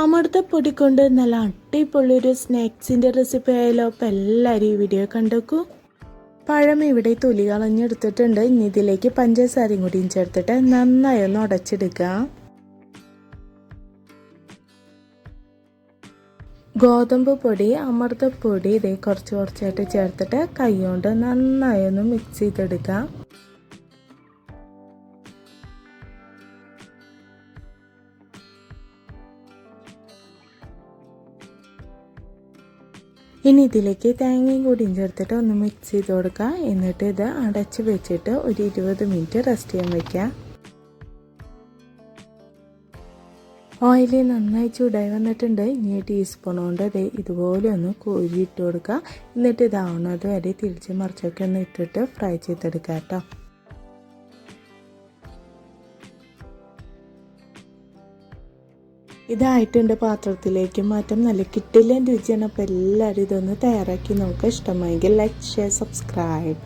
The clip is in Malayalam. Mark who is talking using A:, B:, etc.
A: അമൃതപ്പൊടി കൊണ്ട് നല്ല അടിപൊളിയൊരു സ്നാക്സിന്റെ റെസിപ്പി ആയാലോ അപ്പം എല്ലാവരും ഈ വീഡിയോ കണ്ടോക്കൂ. പഴം ഇവിടെ തൊലി കളഞ്ഞെടുത്തിട്ടുണ്ട്. ഇനി ഇതിലേക്ക് പഞ്ചസാരയും കൂടിയും ചേർത്തിട്ട് നന്നായി ഒന്ന് ഉടച്ചെടുക്കുക. ഗോതമ്പ് പൊടി അമൃതപ്പൊടി ഇതേ കുറച്ച് കുറച്ചായിട്ട് ചേർത്തിട്ട് കൈ കൊണ്ട് നന്നായി ഒന്ന് മിക്സ് ചെയ്തെടുക്കുക. ഇനി ഇതിലേക്ക് തേങ്ങയും കൂടിയും ചേർത്തിട്ട് ഒന്ന് മിക്സ് ചെയ്ത് കൊടുക്കുക എന്നിട്ട് ഇത് അടച്ച് വെച്ചിട്ട് ഒരു ഇരുപത് മിനിറ്റ് റെസ്റ്റ് ചെയ്യാൻ വയ്ക്കുക ഓയിൽ നന്നായി ചൂടായി വന്നിട്ടുണ്ട്. ഇനി ടീസ്പൂൺ കൊണ്ട് അത് ഇതുപോലെ ഒന്ന് കോരിയിട്ട് കൊടുക്കുക. എന്നിട്ട് ഇതാവുന്നത് വരെ തിരിച്ച് മറിച്ചൊക്കെ ഒന്ന് ഇട്ടിട്ട് ഫ്രൈ ചെയ്തെടുക്കുക കേട്ടോ. ഇതായിട്ടുണ്ട് പാത്രത്തിലേക്ക് മാറ്റം നല്ല കിട്ടില്ല രുചിയാണ്. അപ്പോൾ എല്ലാവരും ഇതൊന്ന് തയ്യാറാക്കി നോക്കുക. ഇഷ്ടമായെങ്കിൽ ലൈക്ക് ഷെയർ സബ്സ്ക്രൈബ്